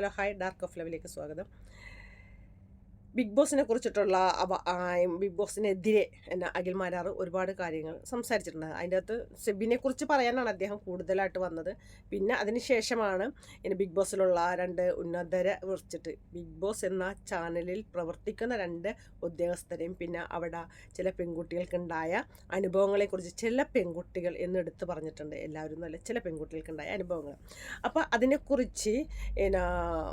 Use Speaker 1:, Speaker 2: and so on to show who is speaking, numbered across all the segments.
Speaker 1: Hello hi dark of ലെവലിലേക്ക് സ്വാഗതം. Big ബോസിനെ കുറിച്ചിട്ടുള്ള ബിഗ് ബോസിനെതിരെ എന്നെ അഖിൽ മാരാർ ഒരുപാട് കാര്യങ്ങൾ സംസാരിച്ചിട്ടുണ്ട്. അതിന്റെ അകത്ത് സെബിനെ കുറിച്ച് പറയാനാണ് അദ്ദേഹം കൂടുതലായിട്ട് വന്നത്. പിന്നെ അതിന് ശേഷമാണ് ഇനി ബിഗ് ബോസിലുള്ള രണ്ട് ഉന്നതരെ കുറിച്ചിട്ട് ബിഗ് ബോസ് എന്ന ചാനലിൽ പ്രവർത്തിക്കുന്ന രണ്ട് ഉദ്യോഗസ്ഥരെയും പിന്നെ അവിടെ ചില പെൺകുട്ടികൾക്കുണ്ടായ അനുഭവങ്ങളെക്കുറിച്ച് ചില പെൺകുട്ടികൾ എന്നെടുത്ത് പറഞ്ഞിട്ടുണ്ട്. എല്ലാവരും നല്ല ചില പെൺകുട്ടികൾക്കുണ്ടായ അനുഭവങ്ങൾ. അപ്പോൾ അതിനെക്കുറിച്ച്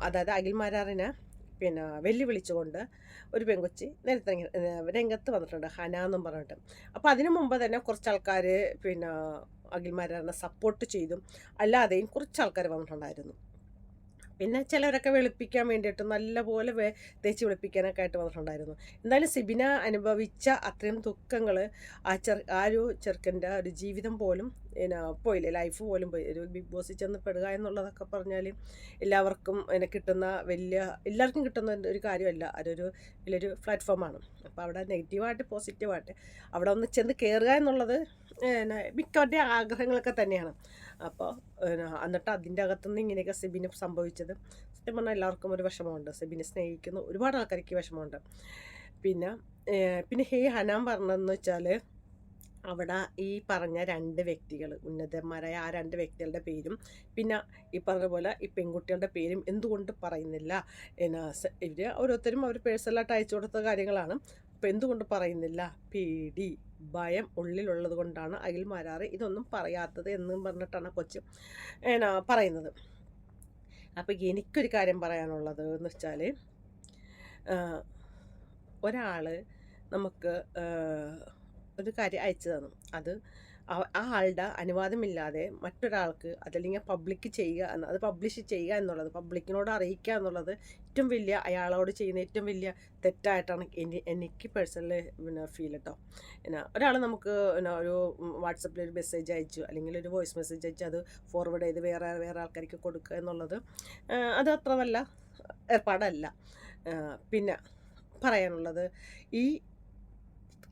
Speaker 1: അതായത് അഖിൽ മാരാറിനെ പിന്നെ വെല്ലുവിളിച്ചുകൊണ്ട് ഒരു പെൺകൊച്ചി നേരത്തെ രംഗത്ത് വന്നിട്ടുണ്ട് ഹന എന്നും പറഞ്ഞിട്ട്. അപ്പോൾ അതിനു മുമ്പ് തന്നെ കുറച്ച് ആൾക്കാർ പിന്നെ അഖിൽ മാരാറിനെ സപ്പോർട്ട് ചെയ്തും അല്ലാതെയും കുറച്ച് ആൾക്കാർ വന്നിട്ടുണ്ടായിരുന്നു. പിന്നെ ചിലരൊക്കെ വെളുപ്പിക്കാൻ വേണ്ടിയിട്ട് നല്ലപോലെ വേ തേച്ച് വെളുപ്പിക്കാനൊക്കെ ആയിട്ട് വന്നിട്ടുണ്ടായിരുന്നു. എന്തായാലും സിബിന അനുഭവിച്ച അത്രയും ദുഃഖങ്ങൾ ആ ചെർ ആ ഒരു ചെറുക്കന്റെ ഒരു ജീവിതം പോലും പിന്നെ പോയില്ലേ ലൈഫ് പോലും പോയി. ഒരു ബിഗ് ബോസിൽ ചെന്ന് പെടുക എന്നുള്ളതൊക്കെ പറഞ്ഞാൽ എല്ലാവർക്കും അതിനെ കിട്ടുന്ന വലിയ എല്ലാവർക്കും കിട്ടുന്ന ഒരു കാര്യമല്ല. അതൊരു വലിയൊരു പ്ലാറ്റ്ഫോമാണ് അപ്പോൾ അവിടെ നെഗറ്റീവായിട്ട് പോസിറ്റീവായിട്ട് അവിടെ ഒന്ന് ചെന്ന് കയറുക എന്നുള്ളത് പിന്നെ മിക്കവരുടെ ആഗ്രഹങ്ങളൊക്കെ തന്നെയാണ്. അപ്പോൾ എന്നിട്ട് അതിന്റെ അകത്തുനിന്ന് ഇങ്ങനെയൊക്കെ സെബിന് സംഭവിച്ചത്. സത്യം പറഞ്ഞാൽ എല്ലാവർക്കും ഒരു വിഷമമുണ്ട്. സെബിനെ സ്നേഹിക്കുന്ന ഒരുപാട് ആൾക്കാർക്ക് വിഷമമുണ്ട്. പിന്നെ പിന്നെ ഹേ ഹനാൻ പറഞ്ഞതെന്ന് വെച്ചാൽ അവിടെ ഈ പറഞ്ഞ രണ്ട് വ്യക്തികൾ ഉന്നതന്മാരായ ആ രണ്ട് വ്യക്തികളുടെ പേരും പിന്നെ ഈ പറഞ്ഞ പോലെ ഈ പെൺകുട്ടികളുടെ പേരും എന്തുകൊണ്ട് പറയുന്നില്ല? എന്നാ ഇവർ ഓരോരുത്തരും അവർ പേഴ്സണലായിട്ട് അയച്ചു കൊടുത്ത കാര്യങ്ങളാണ്. അപ്പോൾ എന്തുകൊണ്ട് പറയുന്നില്ല? പേടി. ഭയം ഉള്ളിലുള്ളത് കൊണ്ടാണ് അഖിൽ മാരാറ് ഇതൊന്നും പറയാത്തത് എന്നും പറഞ്ഞിട്ടാണ് കൊച്ച് എന്നാ പറയുന്നത്. അപ്പോൾ എനിക്കൊരു കാര്യം പറയാനുള്ളത് എന്ന് വെച്ചാൽ ഒരാൾ നമുക്ക് ഒരു കാര്യം അയച്ചു തന്നു. അത് ആ- ആളുടെ അനുവാദമില്ലാതെ മറ്റൊരാൾക്ക് അതല്ലെങ്കിൽ പബ്ലിക് ചെയ്യുക എന്ന് അത് പബ്ലിഷ് ചെയ്യുക എന്നുള്ളത് പബ്ലിക്കിനോട് അറിയിക്കുക എന്നുള്ളത് ഏറ്റവും വലിയ അയാളോട് ചെയ്യുന്ന ഏറ്റവും വലിയ തെറ്റായിട്ടാണ് എനി എനിക്ക് പേഴ്സണലി പിന്നെ ഫീൽ കേട്ടോ പിന്നെ ഒരാൾ നമുക്ക് പിന്നെ ഒരു വാട്സപ്പിൽ ഒരു മെസ്സേജ് അയച്ചു അല്ലെങ്കിൽ ഒരു വോയിസ് മെസ്സേജ് അയച്ചു അത് ഫോർവേഡ് ചെയ്ത് വേറെ വേറെ ആൾക്കാർക്ക് കൊടുക്കുക എന്നുള്ളത് അത് അത്ര നല്ല ഏർപ്പാടല്ല. പിന്നെ പറയാനുള്ളത് ഈ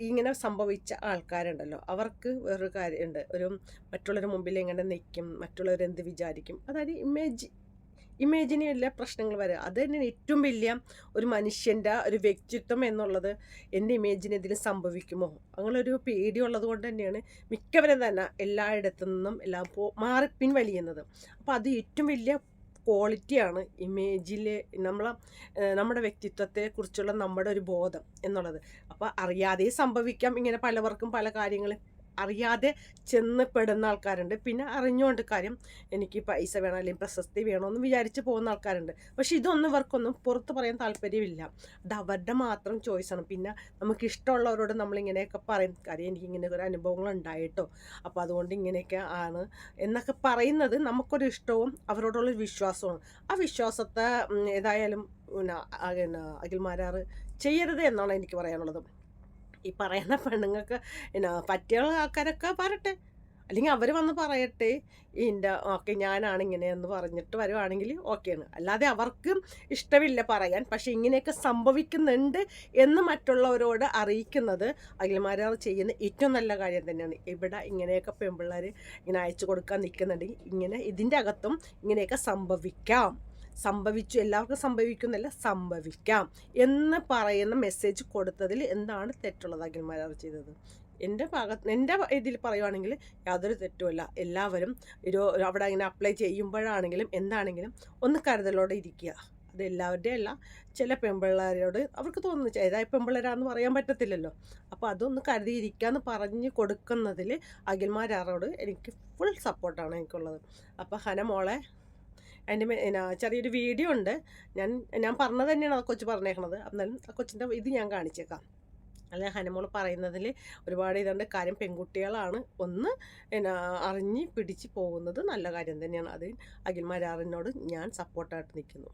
Speaker 1: ഇങ്ങനെ സംഭവിച്ച ആൾക്കാരുണ്ടല്ലോ. അവർക്ക് വേറൊരു കാര്യമുണ്ട്. ഒരു മറ്റുള്ളവരുടെ മുമ്പിൽ എങ്ങനെ നിൽക്കും മറ്റുള്ളവർ എന്ത് വിചാരിക്കും. അതായത് ഇമേജ് ഇമേജിനെ എല്ലാ പ്രശ്നങ്ങൾ വരെ. അത് തന്നെയാണ് ഏറ്റവും വലിയ ഒരു മനുഷ്യന്റെ ഒരു വ്യക്തിത്വം എന്നുള്ളത് എന്റെ ഇമേജിനെതിരെ സംഭവിക്കുമോ? അങ്ങനൊരു പേടിയുള്ളത് കൊണ്ട് തന്നെയാണ് മിക്കവരും തന്നെ എല്ലായിടത്തു നിന്നും എല്ലാം പോ മാറി പിൻവലിയുന്നത്. അപ്പോൾ അത് ഏറ്റവും വലിയ ക്വാളിറ്റിയാണ് ഇമേജിൽ നമ്മളെ നമ്മുടെ വ്യക്തിത്വത്തെക്കുറിച്ചുള്ള നമ്മുടെ ഒരു ബോധം എന്നുള്ളത്. അപ്പോൾ അറിയാതെ സംഭവിക്കാം. ഇങ്ങനെ പലവർക്കും പല കാര്യങ്ങളും. അറിയാതെ ചെന്ന് പെടുന്ന ആൾക്കാരുണ്ട്. പിന്നെ അറിഞ്ഞുകൊണ്ട് കാര്യം എനിക്ക് പൈസ വേണം അല്ലെങ്കിൽ പ്രശസ്തി വേണമെന്ന് വിചാരിച്ച് പോകുന്ന ആൾക്കാരുണ്ട്. പക്ഷെ ഇതൊന്നും ഇവർക്കൊന്നും പുറത്ത് പറയാൻ താല്പര്യമില്ല. അത് അവരുടെ മാത്രം ചോയ്സാണ് പിന്നെ നമുക്ക് ഇഷ്ടമുള്ളവരോട് നമ്മളിങ്ങനെയൊക്കെ പറയും. കാര്യം എനിക്ക് ഇങ്ങനെ ഒരു അനുഭവങ്ങൾ ഉണ്ടായിട്ടോ. അപ്പോൾ അതുകൊണ്ട് ഇങ്ങനെയൊക്കെ ആണ് എന്നൊക്കെ പറയുന്നത് നമുക്കൊരു ഇഷ്ടവും അവരോടുള്ളൊരു വിശ്വാസവും ആ വിശ്വാസത്തെ ഏതായാലും പിന്നെ അഖിൽമാരാറ് ചെയ്യരുത് എന്നാണ് എനിക്ക് പറയാനുള്ളത്. ഈ പറയുന്ന പെണ്ണുങ്ങൾക്ക് എന്നാ പറ്റിയ ആൾക്കാരൊക്കെ പറയട്ടെ അല്ലെങ്കിൽ അവർ വന്ന് പറയട്ടെ. ഇതിന്റെ ഓക്കെ ഞാനാണ് ഇങ്ങനെയെന്ന് പറഞ്ഞിട്ട് വരുവാണെങ്കിൽ ഓക്കെയാണ് അല്ലാതെ അവർക്കും ഇഷ്ടമില്ല പറയാൻ. പക്ഷെ ഇങ്ങനെയൊക്കെ സംഭവിക്കുന്നുണ്ട് എന്ന് മറ്റുള്ളവരോട് അറിയിക്കുന്നത് അഖിൽമാരാർ ചെയ്യുന്ന ഏറ്റവും നല്ല കാര്യം തന്നെയാണ്. ഇവിടെ ഇങ്ങനെയൊക്കെ പെൺപിള്ളേർ ഇങ്ങനെ അയച്ചു കൊടുക്കാൻ നിൽക്കുന്നുണ്ടെങ്കിൽ ഇങ്ങനെ ഇതിന്റെ അകത്തും ഇങ്ങനെയൊക്കെ സംഭവിക്കാം. സംഭവിച്ചു എല്ലാവർക്കും സംഭവിക്കുന്നില്ല സംഭവിക്കാം എന്ന് പറയുന്ന മെസ്സേജ് കൊടുത്തതിൽ എന്താണ് തെറ്റുള്ളത് അഖിൽമാരാർ ചെയ്തത്? എന്റെ ഭാഗത്ത് എന്റെ ഇതിൽ പറയുവാണെങ്കിൽ യാതൊരു തെറ്റുമല്ല എല്ലാവരും ഒരു അവിടെ ഇങ്ങനെ അപ്ലൈ ചെയ്യുമ്പോഴാണെങ്കിലും എന്താണെങ്കിലും ഒന്ന് കരുതലോടെ ഇരിക്കുക. അത് എല്ലാവരുടെയും അല്ല ചില പെൺപിള്ളേരോട് അവർക്ക് തോന്നുന്നു ഏതായ പെൺപിള്ളേരാന്ന് പറയാൻ പറ്റത്തില്ലല്ലോ. അപ്പോൾ അതൊന്ന് കരുതിയിരിക്കാന്ന് പറഞ്ഞ് കൊടുക്കുന്നതിൽ അഖിൽമാരാറോട് എനിക്ക് ഫുൾ സപ്പോർട്ടാണ് എനിക്കുള്ളത്. അപ്പോൾ ഹന മോളെ അതിന്റെ എന്നാ ചെറിയൊരു വീഡിയോ ഉണ്ട്. ഞാൻ ഞാൻ പറഞ്ഞത് തന്നെയാണ് ആ കൊച്ചു പറഞ്ഞേക്കണത്. എന്നാലും ആ കൊച്ചിന്റെ ഇത് ഞാൻ കാണിച്ചേക്കാം. അല്ല ഹനുമോൾ പറയുന്നതിൽ ഒരുപാട് ഇതുണ്ട്. കാര്യം പെൺകുട്ടികളാണ് ഒന്ന് എന്നാ അറിഞ്ഞ് പിടിച്ച് പോകുന്നത് നല്ല കാര്യം തന്നെയാണ്. അത് അഖിൽമാരാറിനോട് ഞാൻ സപ്പോർട്ടായിട്ട് നിൽക്കുന്നു.